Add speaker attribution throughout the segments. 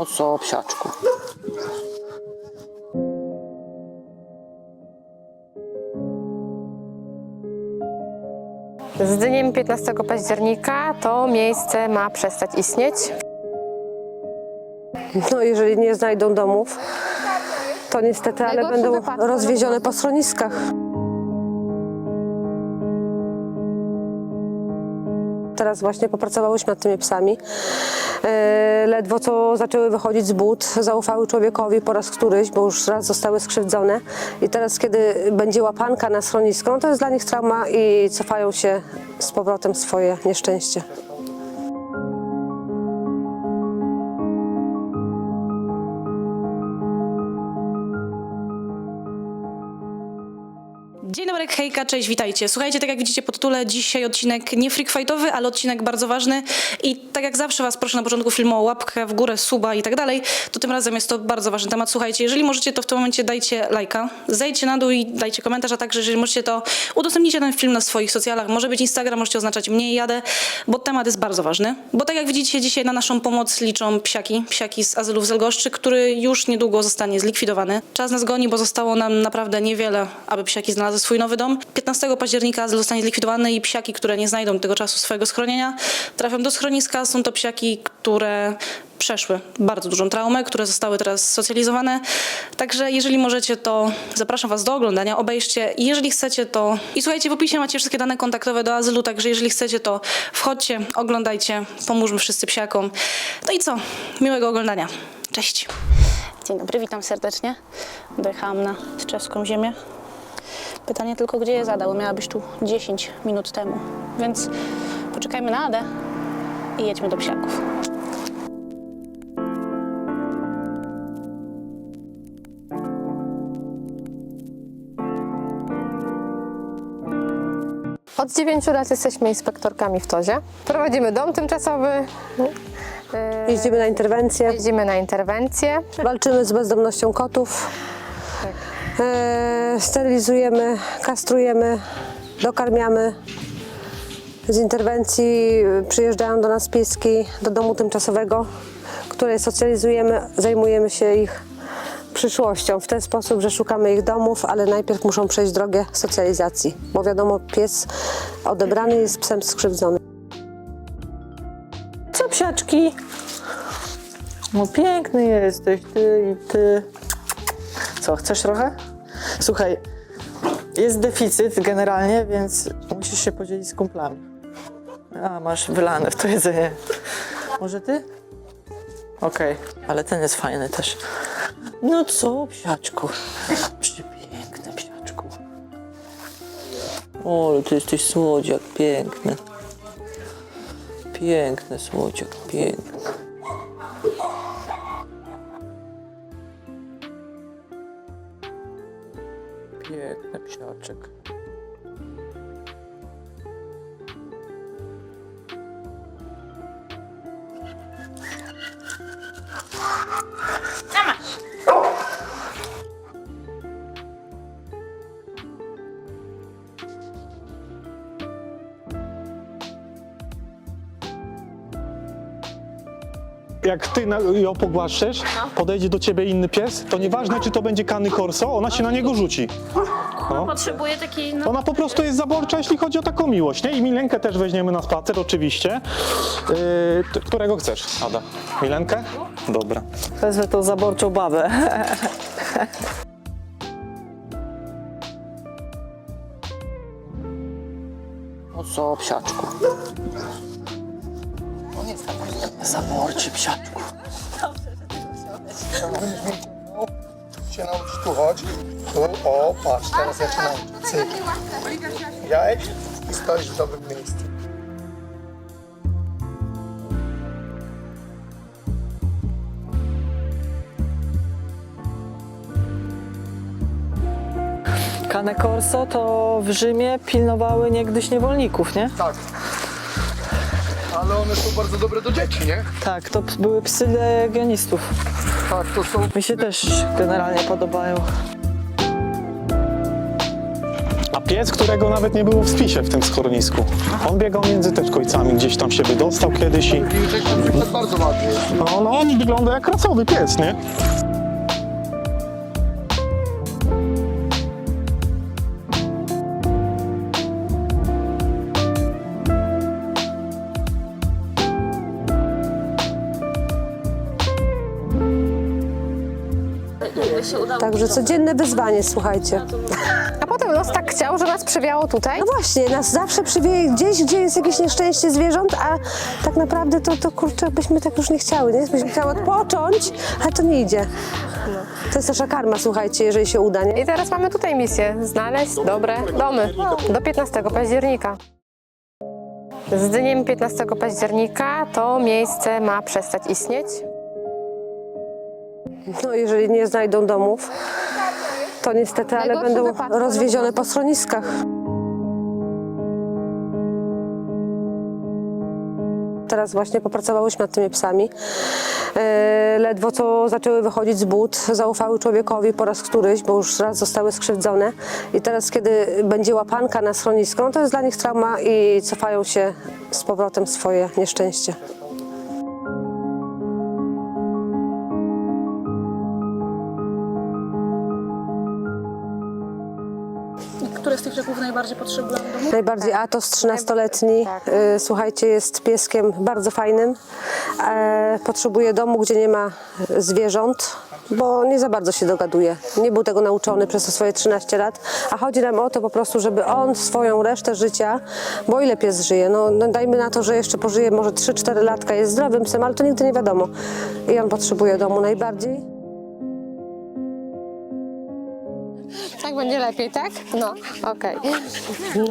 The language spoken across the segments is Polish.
Speaker 1: No co, psiaczku?
Speaker 2: Z dniem 15 października to miejsce ma przestać istnieć.
Speaker 3: No, jeżeli nie znajdą domów, to niestety, ale będą rozwiezione po schroniskach. Teraz właśnie popracowałyśmy nad tymi psami. E, Ledwo co zaczęły wychodzić z but, zaufały człowiekowi po raz któryś, bo już raz zostały skrzywdzone. I teraz, kiedy będzie łapanka na schronisko, no to jest dla nich trauma i cofają się z powrotem swoje nieszczęście.
Speaker 4: Hejka, cześć, witajcie. Słuchajcie, tak jak widzicie po tytule, dzisiaj odcinek nie freak ale odcinek bardzo ważny i tak jak zawsze was proszę na początku filmu o łapkę w górę, suba i tak dalej, to tym razem jest to bardzo ważny temat. Słuchajcie, jeżeli możecie, to w tym momencie dajcie lajka, zejdźcie na dół i dajcie komentarz, a także jeżeli możecie, to udostępnijcie ten film na swoich socjalach, może być Instagram, możecie oznaczać mnie i jadę, bo temat jest bardzo ważny. Bo tak jak widzicie, dzisiaj na naszą pomoc liczą psiaki, psiaki z azylu w Zelgoszczy, który już niedługo zostanie zlikwidowany. Czas nas goni, bo zostało nam naprawdę niewiele, aby psiaki znalazły swój nowy dom. 15 października zostanie zlikwidowany i psiaki, które nie znajdą tego czasu swojego schronienia, trafią do schroniska. Są to psiaki, które przeszły bardzo dużą traumę, które zostały teraz socjalizowane. Także jeżeli możecie, to zapraszam Was do oglądania, obejrzcie. I jeżeli chcecie, to... I słuchajcie, w opisie macie wszystkie dane kontaktowe do azylu, także jeżeli chcecie, to wchodźcie, oglądajcie, pomóżmy wszyscy psiakom. No i co? Miłego oglądania. Cześć. Dzień dobry, witam serdecznie. Dojechałam na czeską ziemię. Pytanie tylko, gdzie je zadał? Miała być tu 10 minut temu. Więc poczekajmy na Adę i jedźmy do psiaków.
Speaker 2: Od 9 lat jesteśmy inspektorkami w Tozie. Prowadzimy dom tymczasowy,
Speaker 3: Jeździmy na interwencje,
Speaker 2: jeździmy na interwencje.
Speaker 3: walczymy z bezdomnością kotów. E, sterylizujemy, kastrujemy, dokarmiamy. Z interwencji przyjeżdżają do nas pieski do domu tymczasowego, które socjalizujemy, zajmujemy się ich przyszłością w ten sposób, że szukamy ich domów, ale najpierw muszą przejść drogę socjalizacji, bo wiadomo, pies odebrany jest psem skrzywdzony.
Speaker 1: Co, psiaczki? No piękny jesteś, ty i ty. Co, chcesz trochę? Słuchaj, jest deficyt generalnie, więc musisz się podzielić z kumplami. A, masz wylane w to jedzenie. Może ty? Okej, ale ten jest fajny też. No co, psiaczku? Przepiękny psiaczku. O, ale ty jesteś słodziak, piękny. Piękny słodziak, piękny. Piękny
Speaker 5: Jak ty na- ją pogłaszczesz, podejdzie do ciebie inny pies, to nieważne czy to będzie Kany Corso, ona się na niego rzuci. No.
Speaker 6: Potrzebuję takiej, no,
Speaker 5: Ona po prostu jest zaborcza, jeśli chodzi o taką miłość, nie? I Milenkę też weźmiemy na spacer, oczywiście. Yy, t- którego chcesz, Ada? Milenkę? Dobra.
Speaker 1: Wezmę tą zaborczą babę. No co, psiaczku? On jest taki zaborczy, psiaczku.
Speaker 7: się nauczyć tu chodź. Tu, o, patrz, teraz ja cię nauczę. Cyk. Jedź i stoisz w dobrym miejscu.
Speaker 1: Cane Corso to w Rzymie pilnowały niegdyś niewolników, nie?
Speaker 7: Tak. Ale one są bardzo dobre do dzieci, nie?
Speaker 1: Tak, to p- były psy legionistów.
Speaker 7: Tak, to są...
Speaker 1: Mi się też generalnie podobają.
Speaker 5: A pies, którego nawet nie było w spisie w tym schronisku. On biegał między też kojcami, gdzieś tam się wydostał kiedyś i...
Speaker 7: Wilczek na przykład bardzo ładny jest.
Speaker 5: No, no on wygląda jak rasowy pies, nie?
Speaker 3: Także codzienne wyzwanie, słuchajcie.
Speaker 2: A potem los tak chciał, że nas przywiało tutaj.
Speaker 3: No właśnie, nas zawsze przywieje gdzieś, gdzie jest jakieś nieszczęście zwierząt, a tak naprawdę to, to kurczę, byśmy tak już nie chciały, nie? Byśmy chciały odpocząć, ale to nie idzie. To jest nasza karma, słuchajcie, jeżeli się uda, nie?
Speaker 2: I teraz mamy tutaj misję. Znaleźć dobre domy do 15 października. Z dniem 15 października to miejsce ma przestać istnieć.
Speaker 3: No jeżeli nie znajdą domów, to niestety, ale będą rozwiezione po schroniskach. Teraz właśnie popracowałyśmy nad tymi psami. E, ledwo co zaczęły wychodzić z but, zaufały człowiekowi po raz któryś, bo już raz zostały skrzywdzone. I teraz, kiedy będzie łapanka na schronisko, no to jest dla nich trauma i cofają się z powrotem swoje nieszczęście.
Speaker 4: Z tych psów najbardziej potrzebują domu?
Speaker 3: Najbardziej Atos, 13-letni. Y, Słuchajcie, jest pieskiem bardzo fajnym. E, Potrzebuje domu, gdzie nie ma zwierząt, bo nie za bardzo się dogaduje. Nie był tego nauczony przez te swoje 13 lat, a chodzi nam o to po prostu, żeby on swoją resztę życia, bo ile pies żyje? No, no dajmy na to, że jeszcze pożyje może 3-4 latka, jest zdrowym psem, ale to nigdy nie wiadomo. I on potrzebuje domu najbardziej.
Speaker 2: Tak będzie lepiej, tak? No, okej.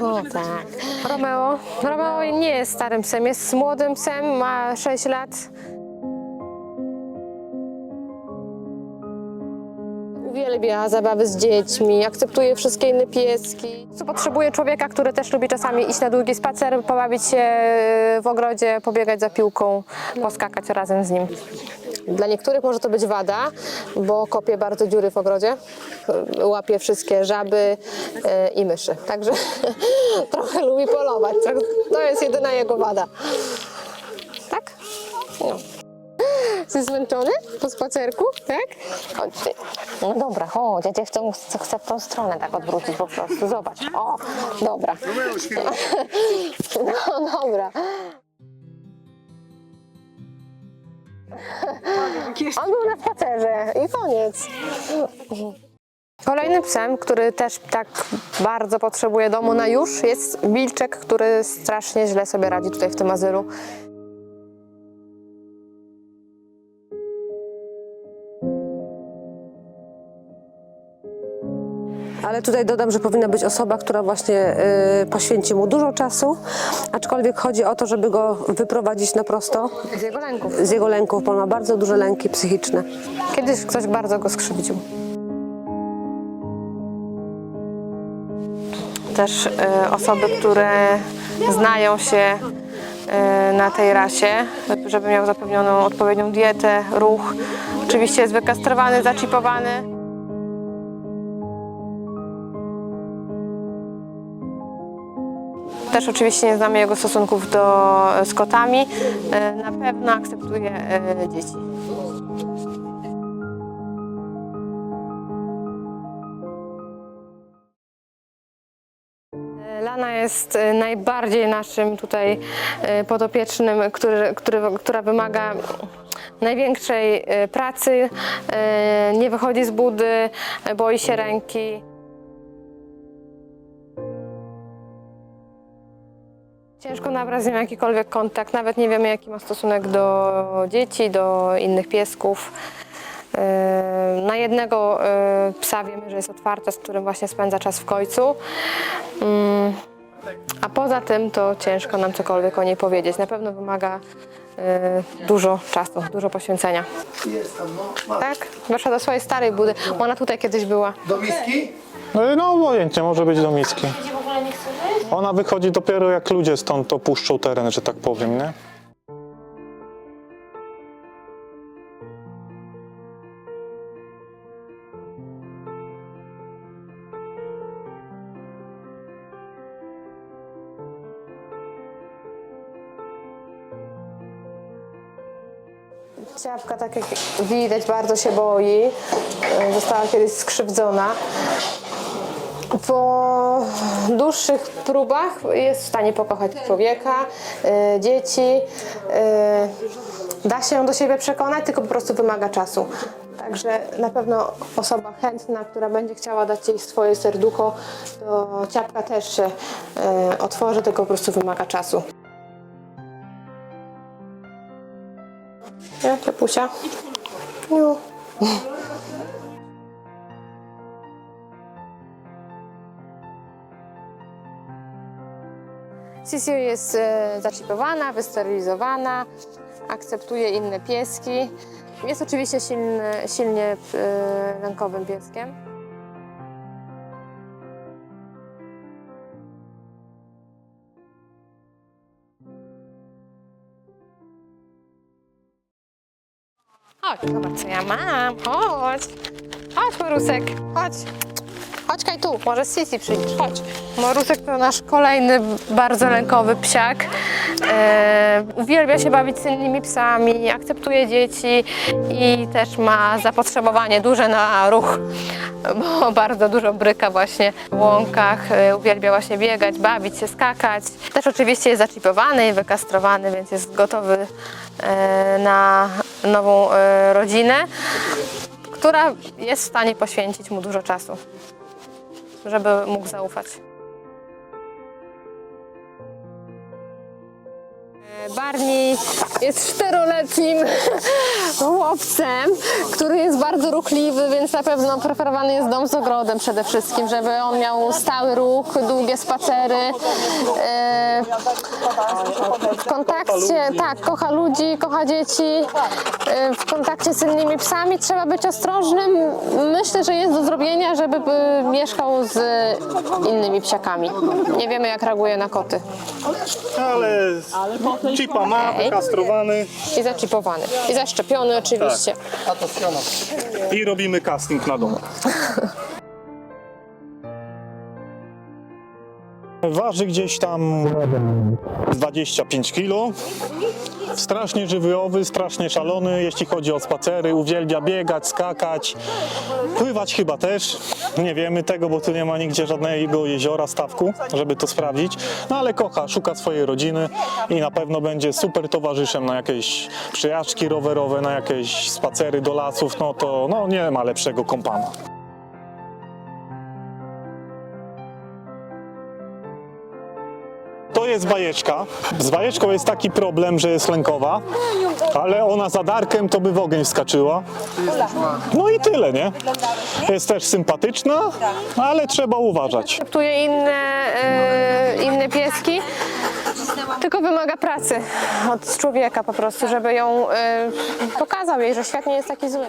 Speaker 2: No tak. Romeo. Romeo nie jest starym psem, jest młodym psem, ma 6 lat. Uwielbia zabawy z dziećmi, akceptuje wszystkie inne pieski. Potrzebuje człowieka, który też lubi czasami iść na długi spacer, pobawić się w ogrodzie, pobiegać za piłką, poskakać razem z nim. Dla niektórych może to być wada, bo kopie bardzo dziury w ogrodzie, łapie wszystkie żaby e, i myszy. Także trochę lubi polować. To jest jedyna jego wada. Tak? No. Jesteś zmęczony po spacerku, tak? Chodź ty. No dobra, chodź, ja cię chcę, chcę, chcę w tą stronę tak odwrócić po prostu. Zobacz. O, dobra. No dobra. On był na spacerze i koniec. Kolejnym psem, który też tak bardzo potrzebuje domu na już, jest Wilczek, który strasznie źle sobie radzi tutaj w tym azylu.
Speaker 3: Ale tutaj dodam, że powinna być osoba, która właśnie y, poświęci mu dużo czasu, aczkolwiek chodzi o to, żeby go wyprowadzić na prosto
Speaker 2: Z jego lęków.
Speaker 3: z jego lęków, bo on ma bardzo duże lęki psychiczne.
Speaker 2: Kiedyś ktoś bardzo go skrzywdził. Też e, osoby, które znają się e, na tej rasie, żeby miał zapewnioną odpowiednią dietę, ruch. Oczywiście jest wykastrowany, zaczipowany. Też oczywiście nie znamy jego stosunków do, z kotami. E, Na pewno akceptuje e, dzieci. Lana jest e, najbardziej naszym tutaj e, podopiecznym, który, który, która wymaga największej e, pracy, e, nie wychodzi z budy, e, boi się ręki. Ciężko nabrać z nim jakikolwiek kontakt, nawet nie wiemy jaki ma stosunek do dzieci, do innych piesków. E, Na jednego e, psa wiemy, że jest otwarta, z którym właśnie spędza czas w końcu. Mm, A poza tym to ciężko nam cokolwiek o niej powiedzieć. Na pewno wymaga e, dużo czasu, dużo poświęcenia.
Speaker 7: Jest tam, no. Masz.
Speaker 2: Tak? Weszła do swojej starej budy. Ona tutaj kiedyś była.
Speaker 7: Do miski?
Speaker 5: No, no obojętnie, może być do miski nie chce? Ona wychodzi dopiero jak ludzie stąd opuszczą teren, że tak powiem, nie?
Speaker 2: Ciawka, tak jak widać, bardzo się boi. Została kiedyś skrzywdzona. Bo dłuższych próbach jest w stanie pokochać człowieka, e, dzieci. E, da się do siebie przekonać, tylko po prostu wymaga czasu. Także na pewno osoba chętna, która będzie chciała dać jej swoje serducho, to ciapka też się e, otworzy, tylko po prostu wymaga czasu. Nie, Czepusia? Niu. Sisiu jest e, zaczipowana, wysterylizowana, akceptuje inne pieski. Jest oczywiście silny, silnie e, lękowym pieskiem. Chodź, zobacz co ja mam. Chodź. Chodź, Morusek. Chodź. Chodź, Kaj tu. Może Sisi przyjdziesz. Chodź. Morusek to nasz kolejny bardzo lękowy psiak. E, uwielbia się bawić z innymi psami, akceptuje dzieci i też ma zapotrzebowanie duże na ruch, bo bardzo dużo bryka właśnie w łąkach. E, uwielbia właśnie biegać, bawić się, skakać. Też oczywiście jest zaczipowany i wykastrowany, więc jest gotowy e, na nową e, rodzinę, która jest w stanie poświęcić mu dużo czasu, żeby mógł zaufać. Barney jest czteroletnim chłopcem, który jest bardzo ruchliwy, więc na pewno preferowany jest dom z ogrodem przede wszystkim, żeby on miał stały ruch, długie spacery. E, W kontakcie, tak, kocha ludzi, kocha dzieci. E, W kontakcie z innymi psami trzeba być ostrożnym. Myślę, że jest do zrobienia, żeby by mieszkał z innymi psiakami. Nie wiemy, jak reaguje na koty.
Speaker 5: Ale chipa ma,
Speaker 2: Okej.
Speaker 5: kastrowany
Speaker 2: I zaczipowany. I zaszczepiony oczywiście.
Speaker 7: A to strona.
Speaker 5: i robimy casting na domu. Waży gdzieś tam 25 kg. Strasznie żywiołowy, strasznie szalony, jeśli chodzi o spacery. Uwielbia biegać, skakać, pływać chyba też. Nie wiemy tego, bo tu nie ma nigdzie żadnego jeziora, stawku, żeby to sprawdzić. No ale kocha, szuka swojej rodziny i na pewno będzie super towarzyszem na jakieś przyjażdżki rowerowe, na jakieś spacery do lasów. No to no, nie ma lepszego kompana. Jest bajeczka. Z bajeczką jest taki problem, że jest lękowa, ale ona za Darkiem to by w ogień wskaczyła. No i tyle, nie? Jest też sympatyczna, ale trzeba uważać.
Speaker 2: Akceptuje inne, e, inne pieski, tylko wymaga pracy od człowieka po prostu, żeby ją e, pokazał jej, że świat nie jest taki zły.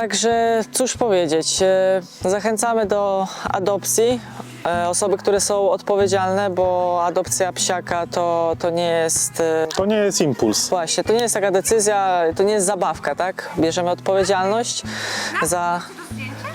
Speaker 1: Także cóż powiedzieć, e, zachęcamy do adopcji. e, Osoby, które są odpowiedzialne, bo adopcja psiaka to, to nie jest e,
Speaker 5: To nie jest impuls.
Speaker 1: Właśnie, to nie jest taka decyzja, to nie jest zabawka, tak? Bierzemy odpowiedzialność za,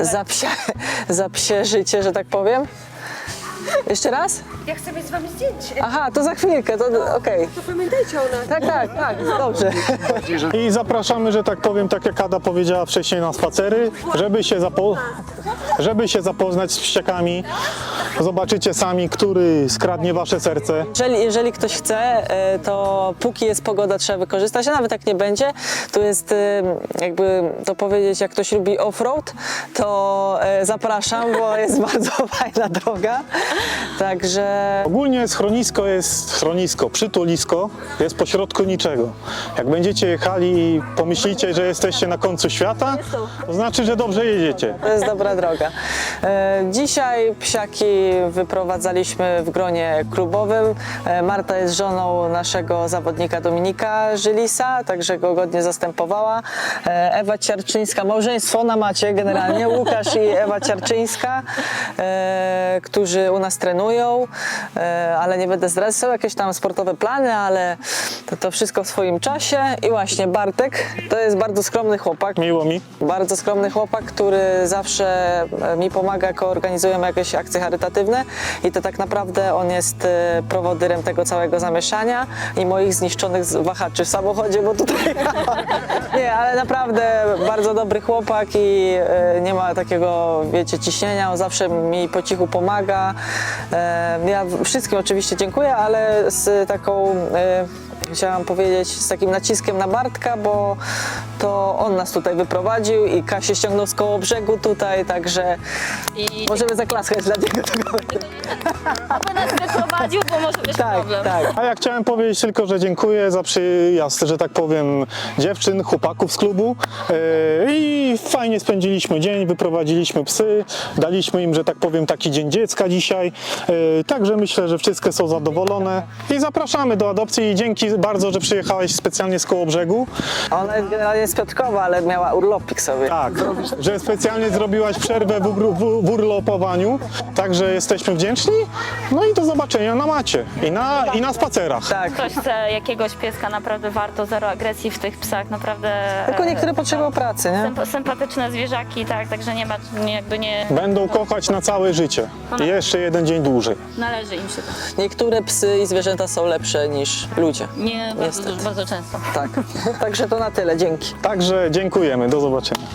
Speaker 1: za, psie, za psie życie, że tak powiem. Jeszcze raz?
Speaker 3: Ja chcę mieć z wami zdjęcie.
Speaker 1: Aha, to za chwilkę, to okej.
Speaker 3: To pamiętajcie o nas.
Speaker 1: Tak, tak, tak, dobrze.
Speaker 5: I zapraszamy, że tak powiem, tak jak Ada powiedziała wcześniej, na spacery, żeby się, zapo- żeby się zapoznać z psiakami. Zobaczycie sami, który skradnie wasze serce.
Speaker 1: Jeżeli, jeżeli ktoś chce, e, to póki jest pogoda, trzeba wykorzystać, a nawet jak nie będzie, to jest e, jakby to powiedzieć, jak ktoś lubi off-road, to e, zapraszam, bo jest bardzo fajna droga. Także
Speaker 5: Ogólnie schronisko jest schronisko, przytulisko, jest pośrodku niczego. Jak będziecie jechali i pomyślicie, że jesteście na końcu świata, to znaczy, że dobrze jedziecie.
Speaker 1: To jest dobra droga. E, Dzisiaj psiaki wyprowadzaliśmy w gronie klubowym. E, Marta jest żoną naszego zawodnika Dominika Żylisa, także go godnie zastępowała. E, Ewa Ciarczyńska, małżeństwo na macie generalnie, Łukasz i Ewa Ciarczyńska, którzy u nas nas trenują, e, ale nie będę zdradzać, są jakieś tam sportowe plany, ale to, to wszystko w swoim czasie. I właśnie Bartek to jest bardzo skromny chłopak.
Speaker 5: Miło mi.
Speaker 1: Bardzo skromny chłopak, który zawsze e, mi pomaga, jak organizujemy jakieś akcje charytatywne i to tak naprawdę on jest e, prowodyrem tego całego zamieszania i moich zniszczonych wahaczy w samochodzie, bo tutaj... nie, ale naprawdę bardzo dobry chłopak i nie ma takiego, wiecie, ciśnienia, on zawsze mi po cichu pomaga. E, Ja wszystkim oczywiście dziękuję, ale z taką... Chciałam powiedzieć z takim naciskiem na Bartka, bo to on nas tutaj wyprowadził i Kasię ściągnął z koło brzegu tutaj, także
Speaker 6: I
Speaker 1: możemy zaklaskać dla niego.
Speaker 6: oby nas wyprowadził, bo może być
Speaker 1: Tak,
Speaker 6: problem.
Speaker 1: tak.
Speaker 5: A ja chciałem powiedzieć tylko, że dziękuję za przyjazd, że tak powiem, dziewczyn, chłopaków z klubu Yy, i fajnie spędziliśmy dzień, wyprowadziliśmy psy, daliśmy im, że tak powiem, taki dzień dziecka dzisiaj, Yy, także myślę, że wszystkie są zadowolone i zapraszamy do adopcji i dzięki bardzo, że przyjechałeś specjalnie z koło brzegu.
Speaker 1: Ona jest generalnie z Piotrkowa, ale miała urlopik sobie.
Speaker 5: Tak, że specjalnie zrobiłaś przerwę w, w, w urlopowaniu, także jesteśmy wdzięczni, no i do zobaczenia na macie i na, i na spacerach.
Speaker 1: Tak.
Speaker 6: Ktoś chce jakiegoś pieska, naprawdę warto, zero agresji w tych psach, naprawdę.
Speaker 1: Tylko
Speaker 6: e,
Speaker 1: niektóre potrzebują pracy, nie?
Speaker 6: symp- Sympatyczne zwierzaki, tak, także nie ma, nie, jakby nie,
Speaker 5: Będą kochać na całe życie. I jeszcze jeden dzień dłużej.
Speaker 6: należy im się to.
Speaker 1: Niektóre psy i zwierzęta są lepsze niż ludzie.
Speaker 6: Nie bardzo,
Speaker 1: Niestety.
Speaker 6: bardzo często.
Speaker 1: Tak. Także to na tyle, dzięki.
Speaker 5: Także dziękujemy, do zobaczenia.